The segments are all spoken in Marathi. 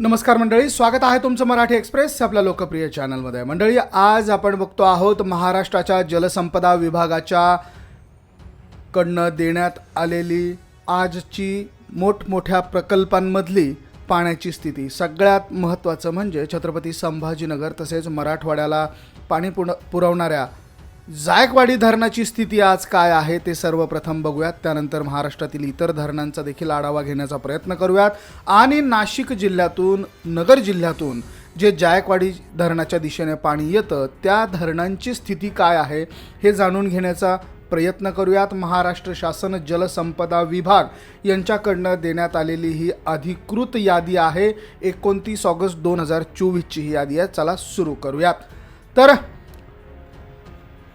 नमस्कार मंडळी स्वागत आहे तुमचं मराठी एक्सप्रेस आपल्या लोकप्रिय चॅनलमध्ये. मंडळी आज आपण बघतो आहोत महाराष्ट्राच्या जलसंपदा विभागाच्या कडनं देण्यात आलेली आजची मोठमोठ्या प्रकल्पांमधली पाण्याची स्थिती. सगळ्यात महत्त्वाचं म्हणजे छत्रपती संभाजीनगर तसेच मराठवाड्याला पाणी पुण पुरवणाऱ्या जायकवाडी धरणाची स्थिती आज काय आहे ते सर्वप्रथम बघूयात. त्यानंतर महाराष्ट्रातील इतर धरणांचा देखील आढावा घेण्याचा प्रयत्न करूयात. आणि नाशिक जिल्ह्यातून नगर जिल्ह्यातून जे जायकवाडी धरणाच्या दिशेने पाणी येतं त्या धरणांची स्थिती काय आहे हे जाणून घेण्याचा प्रयत्न करूयात. महाराष्ट्र शासन जलसंपदा विभाग यांच्याकडनं देण्यात आलेली ही अधिकृत यादी आहे. एकोणतीस ऑगस्ट दोन हजार चोवीसची ही यादी आहे. चला सुरू करूयात. तर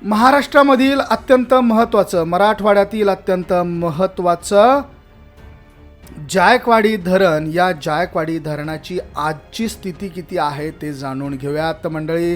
महाराष्ट्रामधील अत्यंत महत्त्वाचं मराठवाड्यातील अत्यंत महत्त्वाचं जायकवाडी धरण या जायकवाडी धरणाची आजची स्थिती किती आहे ते जाणून घेऊयात. मंडळी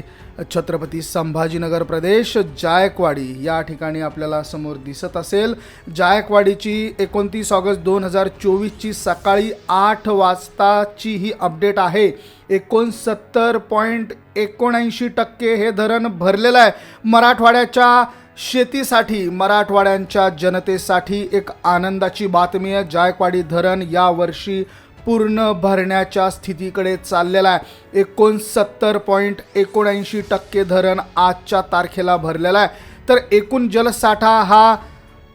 छत्रपती संभाजीनगर प्रदेश जायकवाडी या ठिकाणी आपल्याला समोर दिसत असेल. जायकवाडीची एकोणतीस ऑगस्ट दोन हजार चोवीसची सकाळी आठ वाजताची ही अपडेट आहे. एकोणसत्तर पॉईंट एकोणऐंशी टक्के हे धरण भरलेलं आहे. मराठवाड्याच्या शेतीसाठी मराठवाड्यांच्या जनतेसाठी एक आनंदाची बातमी आहे. जायकवाडी धरण यावर्षी पूर्ण भरण्याच्या स्थितीकडे चाललेला आहे. एकोणसत्तर पॉईंट एकोणऐंशी टक्के धरण आजच्या तारखेला भरलेला आहे. तर एकूण जलसाठा हा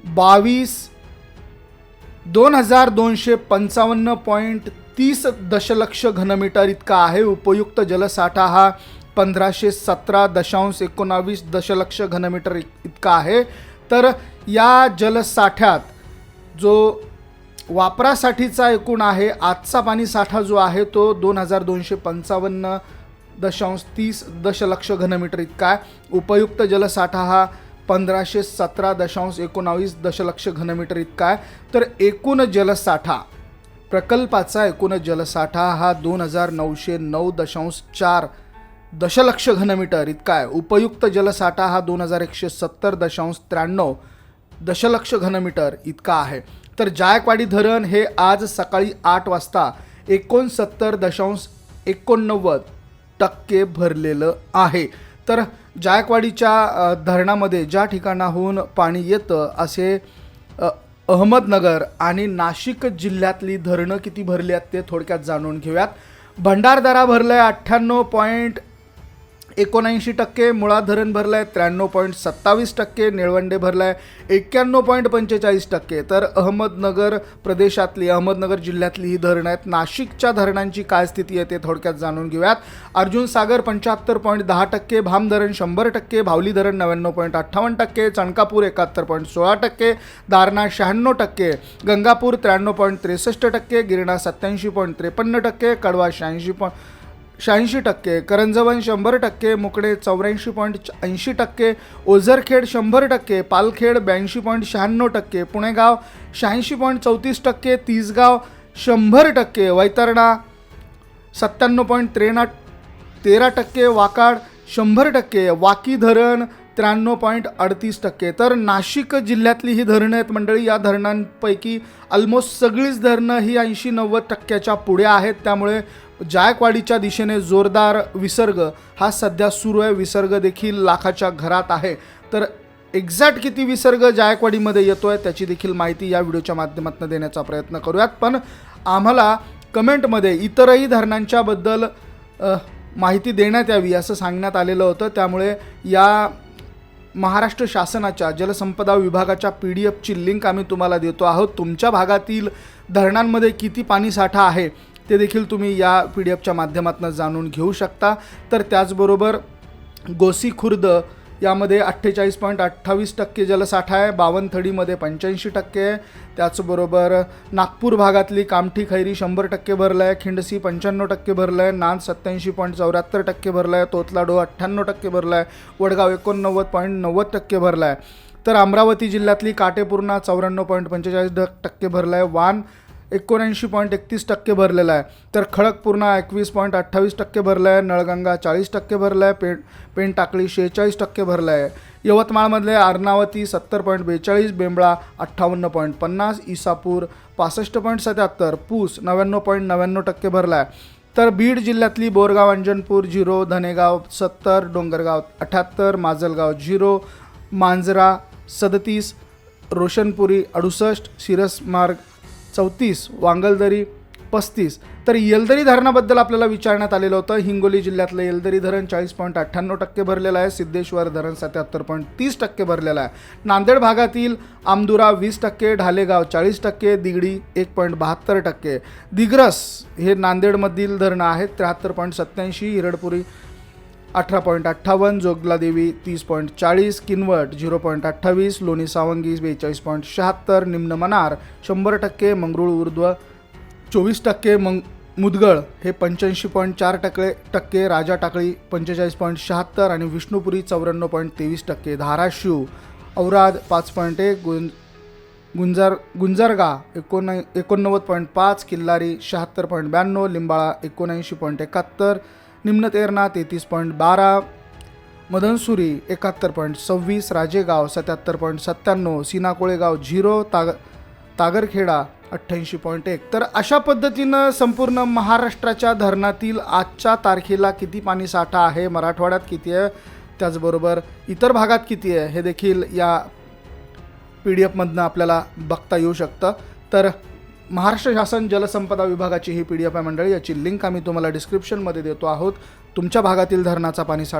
बावीस दोन हजार दोनशे पंचावन्न पॉईंट तीस दशलक्ष घनमीटर इतका आहे. उपयुक्त जलसाठा हा पंधराशे सतरा दशांश एकोणावीस दशलक्ष घनमीटर इतका आहे. तर या जलसाठ्यात जो वापरासाठीचा एकूण आहे आजचा पाणी साठा जो आहे तो दोन हजार दोनशे पंचावन्न दशांश तीस दशलक्ष घनमीटर इतका आहे. उपयुक्त जलसाठा हा पंधराशे सतरा दशांश एकोणावीस दशलक्ष घनमीटर इतका आहे. तर एकूण जलसाठा प्रकल्पाचा एकूण जलसाठा हा दोन हजार नऊशे नऊ दशांश चार दशलक्ष घनमीटर इतका आहे उपयुक्त जलसाठा हा दोन हजार एकशे सत्तर दशांश त्र्याण्णव दशलक्ष घनमीटर इतका आहे. तर जायकवाडी धरण हे आज सकाळी आठ वाजता एकोणसत्तर दशांश एकोणनव्वद टक्के भरलेलं आहे. तर जायकवाडीच्या धरणामध्ये ज्या ठिकाणाहून पाणी येतं असे अहमदनगर आणि नाशिक जिल्ह्यातली धरणं किती भरली आहेत ते थोडक्यात जाणून घेऊयात. भंडारदरा भरलं आहे अठ्ठ्याण्णव पॉईंट एकोणऐंशी टक्के मुळा धरण भरलं आहे त्र्याण्णव पॉईंट सत्तावीस टक्के निळवंडे भरलं आहे एक्क्याण्णव पॉईंट पंचेचाळीस टक्के. तर अहमदनगर प्रदेशातली अहमदनगर जिल्ह्यातली ही धरणं आहेत. नाशिकच्या धरणांची काय स्थिती आहे ते थोडक्यात जाणून घेऊयात. अर्जुन सागर पंच्याहत्तर पॉईंट दहा टक्के भाम धरण शंभर टक्के भावली धरण नव्याण्णव पॉईंट अठ्ठावन्न टक्के चणकापूर एकाहत्तर पॉईंट सोळा टक्के दारणा शहाण्णव टक्के गंगापूर त्र्याण्णव पॉईंट त्रेसष्ट टक्के गिरणा सत्याऐंशी पॉईंट त्रेपन्न टक्के कडवा शहाऐंशी पॉईंट शहाऐंशी टक्के करंजवन शंभर टक्के मुकडे चौऱ्याऐंशी पॉईंट ऐंशी टक्के ओझरखेड शंभर टक्के पालखेड ब्याऐंशी पॉईंट शहाण्णव टक्के पुणेगाव शहाऐंशी पॉईंट चौतीस टक्के तिसगाव शंभर टक्के वैतरणा सत्त्याण्णव पॉईंट त्रेना तेरा टक्के वाकाड शंभर टक्के वाकी धरण त्र्याण्णव पॉईंट अडतीस टक्के. तर नाशिक जिल्ह्यातली ही धरणं आहेत मंडळी. या धरणांपैकी ऑलमोस्ट सगळीच धरणं ही ऐंशी नव्वद टक्क्याच्या पुढे आहेत. त्यामुळे जायकवाडीच्या दिशेने जोरदार विसर्ग हा सध्या सुरू आहे. विसर्ग देखील लाखाच्या घरात आहे. तर एक्झॅक्ट किती विसर्ग जायकवाडीमध्ये येतो आहे त्याची देखील माहिती या व्हिडिओच्या माध्यमातून देण्याचा प्रयत्न करूयात. पण आम्हाला कमेंटमध्ये इतरही धरणांच्याबद्दल माहिती देण्यात यावी असं सांगण्यात आलेलं होतं. त्यामुळे या महाराष्ट्र शासनाच्या जलसंपदा विभागाच्या पी डी एफची लिंक आम्ही तुम्हाला देतो आहोत. तुमच्या भागातील धरणांमध्ये किती पाणीसाठा आहे ते देखील तुम्ही या पी डी एफच्या माध्यमातून जाणून घेऊ शकता. तर त्याचबरोबर गोसी खुर्द यामध्ये अठ्ठेचाळीस पॉईंट अठ्ठावीस टक्के जलसाठा आहे बावनथडीमध्ये पंच्याऐंशी टक्के आहे. त्याचबरोबर नागपूर भागातली कामठी खैरी शंभर टक्के भरलं आहे खिंडसी पंच्याण्णव टक्के भरलं आहे नांद सत्त्याऐंशी पॉईंट चौऱ्याहत्तर टक्के भरलं आहे तोतलाडो अठ्ठ्याण्णव टक्के भरलं आहे वडगाव एकोणनव्वद पॉईंट नव्वद टक्के भरलं आहे. तर अमरावती जिल्ह्यातली काटेपूर्णा चौऱ्याण्णव पॉईंट पंचेचाळीस टक्के भरलं आहे वान एकोणऐंशी पॉईंट एकतीस टक्के भरलेला आहे. तर खडकपूर्णा एकवीस पॉईंट अठ्ठावीस टक्के भरला आहे नळगंगा चाळीस टक्के भरला आहे पेण पेणटाकळी शेहेचाळीस टक्के भरला आहे यवतमाळमधले अर्नावती सत्तर पॉईंट बेचाळीस बेंबळा अठ्ठावन्न पॉईंट पन्नास इसापूर पासष्ट पॉईंट सत्याहत्तर पूस नव्याण्णव पॉईंट नव्याण्णव टक्के भरला आहे तर बीड जिल्ह्यातली बोरगाव अंजनपूर झिरो धनेगाव सत्तर डोंगरगाव अठ्याहत्तर माजलगाव झिरो मांजरा सदतीस रोशनपुरी अडुसष्ट शिरसमार्ग चौतीस वांगलदरी पस्तीस. तर येलदरी धरणाबद्दल आपल्याला विचारण्यात आलेलं होतं. हिंगोली जिल्ह्यातलं येलदरी धरण चाळीस पॉईंट अठ्ठ्याण्णव टक्के भरलेलं आहे. सिद्धेश्वर धरण सत्याहत्तर पॉईंट तीस टक्के भरलेलं आहे. नांदेड भागातील आमदुरा वीस टक्के ढालेगाव चाळीस टक्के दिगडी एक पॉईंट बहात्तर टक्के. दिग्रस हे नांदेडमधील धरणं आहेत. त्र्याहत्तर पॉईंट सत्त्याऐंशी हिरडपुरी अठरा पॉईंट अठ्ठावन्न जोगलादेवी तीस पॉईंट चाळीस किनवट झिरो पॉईंट अठ्ठावीस लोणी सावंगी बेचाळीस पॉईंट शहात्तर निम्न मनार शंभर टक्के मंगरूळ ऊर्ध्व चोवीस टक्के मंग मुदगळ हे पंच्याऐंशी पॉईंट चार टक्के टक्के राजा टाकळी पंचेचाळीस पॉईंट शहात्तर आणि विष्णुपुरी चौऱ्याण्णव पॉईंट तेवीस टक्के धाराशिव औराद पाच पॉईंट एक गुं गुंजार गुंजारगा एकोण एकोणनव्वद पॉईंट पाच किल्लारी शहात्तर पॉईंट ब्याण्णव लिंबाळा एकोणऐंशी पॉईंट एकाहत्तर निम्न तेरणा तेहतीस पॉईंट बारा मदनसुरी एकाहत्तर पॉईंट सव्वीस राजेगाव सत्याहत्तर पॉईंट सत्त्याण्णव सीना कोळेगाव झिरो ताग तागरखेडा अठ्ठ्याऐंशी पॉईंट एक. तर अशा पद्धतीनं संपूर्ण महाराष्ट्राच्या धरणातील आजच्या तारखेला किती पाणी साठा आहे मराठवाड्यात किती आहे त्याचबरोबर इतर भागात किती आहे हे देखील या पी डी एफमधनं आपल्याला बघता येऊ शकतं. तर महाराष्ट्र शासन जलसंपदा विभागाची ही पी डी एफ आहे मंडळी याची लिंक आम्ही तुम्हाला डिस्क्रिप्शनमध्ये देतो आहोत. तुमच्या भागातील धरणाचा पाणी